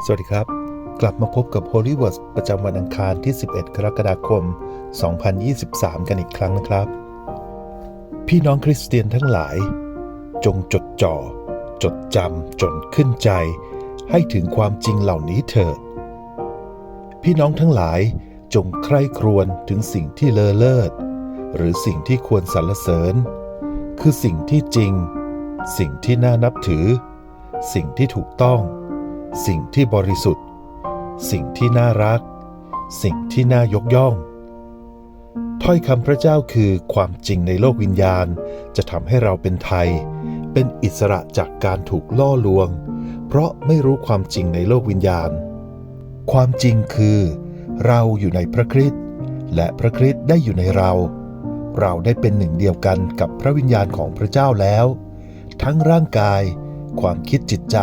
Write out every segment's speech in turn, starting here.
สวัสดีครับ กลับมาพบกับ Holy Words ประจำวันอังคารที่ 11 กรกฎาคม 2023 กันอีกครั้งนะครับ พี่น้องคริสเตียนทั้งหลาย จงจดจ่อ จดจำจนขึ้นใจ ให้ถึงความจริงเหล่านี้เถิด พี่น้องทั้งหลายจงใคร่ครวญถึงสิ่งที่เลอเลิศ หรือสิ่งที่ควรสรรเสริญ คือสิ่งที่จริง สิ่งที่น่านับถือ สิ่งที่ถูกต้อง สิ่งที่บริสุทธิ์ สิ่งที่น่ารัก สิ่งที่น่ายกย่อง ถ้อยคำพระเจ้าคือความจริงในโลกวิญญาณจะทำให้เราเป็นไทย เป็นอิสระจากการถูกล่อลวง เพราะไม่รู้ความจริงในโลกวิญญาณ ความจริงคือ เราอยู่ในพระคริสต์และพระคริสต์ได้อยู่ในเรา เราได้เป็นหนึ่งเดียวกันกับพระวิญญาณของพระเจ้าแล้ว ทั้งร่างกาย ความคิดจิตใจ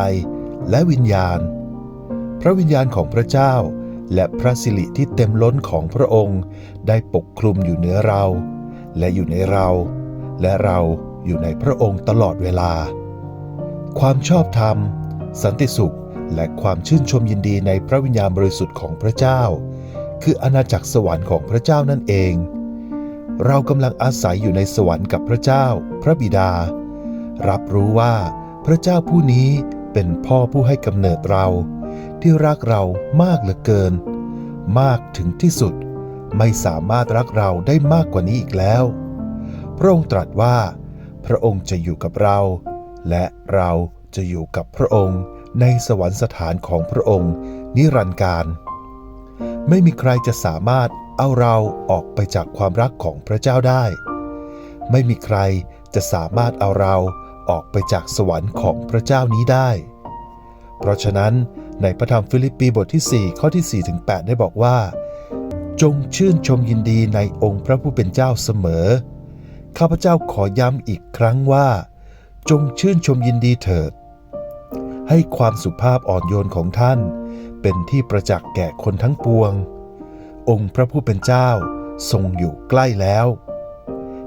และวิญญาณ พระวิญญาณของพระเจ้า และพระสิริที่เต็มล้นของพระองค์ได้ปกคลุมอยู่เหนือเรา และอยู่ในเรา และเราอยู่ในพระองค์ตลอดเวลา ความชอบธรรม สันติสุขและความชื่นชมยินดีในพระวิญญาณบริสุทธิ์ของพระเจ้า คืออาณาจักรสวรรค์ของพระเจ้านั่นเอง เรากำลังอาศัยอยู่ในสวรรค์กับพระเจ้า พระบิดา รับรู้ว่าพระเจ้าผู้นี้ เป็นพ่อผู้ให้กำเนิดเรา ที่รักเรามากเหลือเกิน มากถึงที่สุด ไม่สามารถรักเราได้มากกว่านี้อีกแล้ว พระองค์ตรัสว่า พระองค์จะอยู่กับเรา และเราจะอยู่กับพระองค์ในสวรรคสถานของพระองค์ นิรันดร์การ ไม่มีใครจะสามารถเอาเราออกไปจากความรักของพระเจ้าได้ ไม่มีใครจะสามารถเอาเรา ออกไปจากสวรรค์ของพระเจ้านี้ได้ เพราะฉะนั้นในพระธรรมฟิลิปปีบทที่ 4 ข้อที่ 4 ถึง 8 ได้บอกว่า จงชื่นชมยินดีในองค์พระผู้เป็นเจ้าเสมอ ข้าพเจ้าขอย้ำอีกครั้งว่า จงชื่นชมยินดีเถิด ให้ความสุภาพอ่อนโยนของท่าน เป็นที่ประจักษ์แก่คนทั้งปวง องค์พระผู้เป็นเจ้าทรงอยู่ใกล้แล้ว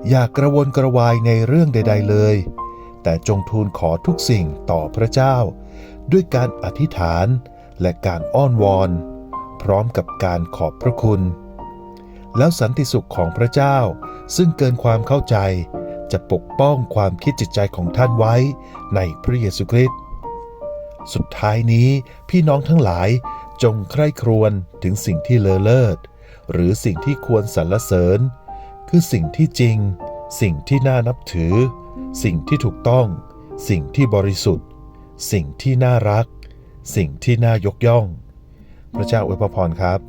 อย่ากระวนกระวายในเรื่องใด ๆ เลย แต่จงทูลขอทุกสิ่งต่อพระเจ้า ด้วยการอธิษฐานและการอ้อนวอน พร้อมกับการขอบพระคุณ แล้วสันติสุขของพระเจ้าซึ่งเกินความเข้าใจ จะปกป้องความคิดจิตใจของท่านไว้ในพระเยซูคริสต์สุดท้ายนี้พี่น้องทั้งหลายจงใคร่ครวญถึงสิ่งที่เลอเลิศ หรือสิ่งที่ควรสรรเสริญ คือสิ่งที่จริง สิ่งที่น่านับถือ สิ่งที่ถูกต้อง สิ่งที่บริสุทธิ์ สิ่งที่น่ารัก สิ่งที่น่ายกย่อง พระเจ้าอวยพรครับ